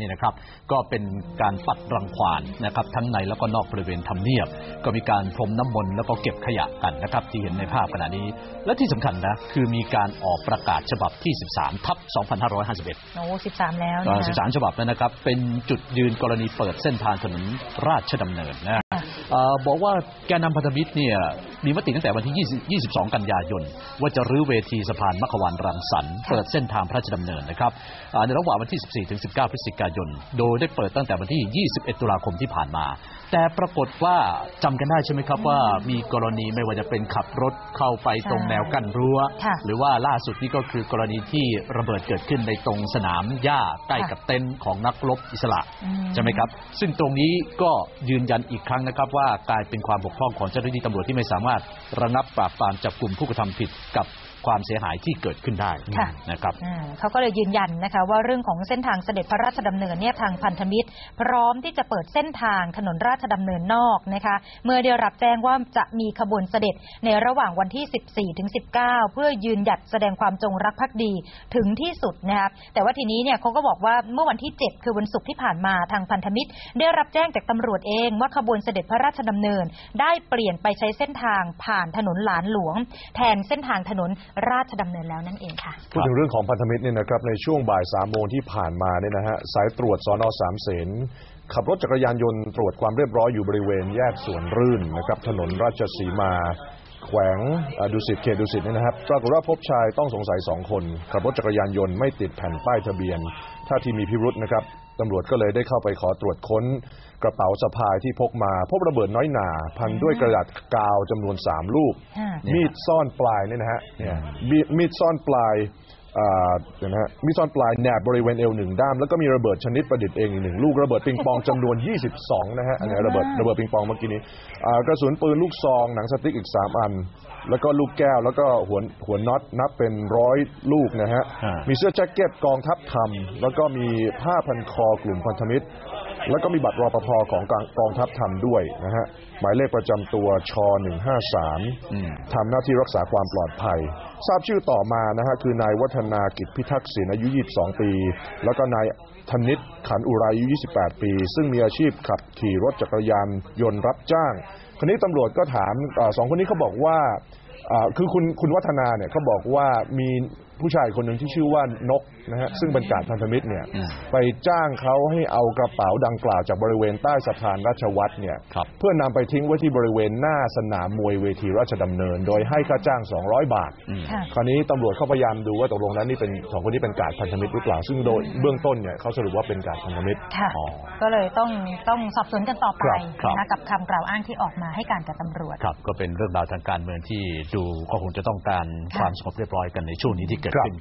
นี่นะครับ ก็เป็นการปัดรังควานนะครับ ทั้งในแล้วก็นอกบริเวณทำเนียบ ก็มีการพรมน้ำมนต์แล้วก็เก็บขยะกันนะครับ ที่เห็นในภาพขณะนี้ และที่สำคัญนะ คือมีการออกประกาศฉบับที่ 13 ทับ 2551 โอ้สิบสามแล้วเอ่นะอคะ13 ฉบับนั้นนะครับ เป็นจุดยืนกรณีเปิดเส้นทางถนนราชดำเนินนะค่ะเอ่อบอกว่าแกนนำพันธมิตรเนี่ย มีมติตั้งแต่วันที่ 20 22 กันยายน ว่าจะรื้อเวทีสะพานมัขวานรังสรรค์เปิดเส้นทางพระราชดำเนินนะครับอ่าในระหว่างวันที่ 14 ถึง 19 พฤศจิกายน โดยได้เปิดตั้งแต่วันที่ 21 ตุลาคมที่ผ่านมา แต่ปรากฏว่าจำกันได้ใช่ไหมครับว่ามีกรณีไม่ว่าจะเป็นขับรถเข้าไปตรงแนวกั้นรั้วค่ะหรือว่าล่าสุดนี่ก็คือกรณีที่ระเบิดเกิดขึ้นในตรงสนามหญ้าใกล้ค่ะกับเต็นท์ของนักรบอิสระอืมใช่ไหมครับ ซึ่งตรงนี้ก็ยืนยันอีกครั้งนะครับว่ากลายเป็นความบกพร่องของเจ้าหน้าที่ตำรวจที่ไม่สามารถระงับปราบปรามจับกลุ่มผู้กระทำผิดกับ ความเสียหายที่เกิดขึ้นได้ค่ะนะครับอ่าเขาก็เลยยืนยันนะคะว่าเรื่องของเส้นทางเสด็จพระราชดำเนินเนี่ยทางพันธมิตร พร้อมที่จะเปิดเส้นทางถนนราชดำเนินนอกนะคะเมื่อได้รับแจ้งว่าจะมีขบวนเสด็จในระหว่างวันที่ 14ถึง19 เพื่อยืนหยัดแสดงความจงรักภักดีถึงที่สุดนะคะแต่ว่าทีนี้เนี่ยเขาก็บอกว่าเมื่อวันที่ 7 คือวันศุกร์ที่ผ่านมาทางพันธมิตร ได้รับแจ้งจากตำรวจเองว่าขบวนเสด็จพระราชดำเนิน ได้เปลี่ยนไปใช้เส้นทางผ่านถนนหลานหลวง แทนเส้นทางถนนราชดำเนินแล้วนั่นเองค่ะ พูดถึงเรื่องของพันธมิตรเนี่ยนะครับในช่วงบ่ายสามโมงที่ผ่านมาเนี่ยนะฮะสายตรวจสอนอสามเสนขับรถจักรยานยนต์ตรวจความเรียบร้อยอยู่บริเวณแยกสวนรื่นนะครับถนนราชสีมา แขวงดุสิตเขตดุสิตเนี่ยนะครับปรากฏว่าพบชายต้องสงสัยสองคน ขับรถจักรยานยนต์ไม่ติดแผ่นป้ายทะเบียนท่าทีมีพิรุษนะครับ ตำรวจก็เลยได้เข้าไปขอตรวจค้นกระเป๋าสะพายที่พกมา พบระเบิดน้อยหนา พันด้วยกระดาษกาวจำนวน3ลูกอ่ามีดซ่อนปลายเนี่ยนะฮะเนี่ยมีมีดซ่อนปลายอ่าเดี๋ยว นะฮะมีดซ่อนปลายแหนบบริเวณเอวหนึ่งด้าม แล้วก็มีระเบิดชนิดประดิษฐ์เองอีกหนึ่งลูกระเบิดปิงปองจำนวน 22 นะฮะอันนี้ระเบิดระเบิดปิงปองเมื่อกี้นี้อ่ากระสุนปืนลูกซองหนังสติ๊กอีก 3 อัน แล้วก็ลูกแก้วแล้วก็หัวหัวน็อตนับเป็นร้อยลูกนะฮะอ่ามีมีเสื้อแจ็คเก็ตกองทัพทำแล้วก็มีผ้าพันคอกลุ่มพันธมิตร แล้วก็มีบัตรรอปภของกองกองทัพทำด้วยนะฮะหมายเลขประจำตัวช153ทำหน้าที่รักษาความปลอดภัย ทราบชื่อต่อมานะฮะคือนายวัฒนากิจพิทักษ์ศิลป์อายุ 22 ปี แล้วก็นายธนิตขันอุไรอายุ 28 ปี ซึ่งมีอาชีพขับขี่รถจักรยานยนต์รับจ้างคนนี้ตำรวจก็ถามเออสองคนนี้เขาบอกว่าอ่าคือคุณคุณวัฒนาเนี่ยเขาบอกว่ามี ผู้ชายคนหนึ่งที่ชื่อว่านกนะฮะซึ่งเป็นกาดพันธมิตรเนี่ยอืมไปจ้างเขาให้เอากระเป๋าดังกล่าวจากบริเวณใต้สะพานราชวัตรเนี่ยครับเพื่อนำไปทิ้งไว้ที่บริเวณหน้าสนามมวยเวทีราชดำเนิน โดยให้ค่าจ้าง 200 บาทอืมค่ะคราวนี้ตำรวจเข้าพยายามดูว่าตกลงนั้นนี่เป็นสองคนนี้เป็นกาดพันธมิตรหรือเปล่าซึ่งโดยเบื้องต้นเนี่ยเขาสรุปว่าเป็นกาดพันธมิตรค่ะอ๋อก็เลยต้องต้องสอบสวนกันต่อไปครับครับนะกับคำกล่าวอ้างที่ออกมาให้การกับตำรวจครับก็เป็นเรื่องราวทางการเมืองที่ดูก็คงจะต้องการค่ะความสงบเรียบร้อยกันในช่วงนี้ที่เกิดครับขึ้น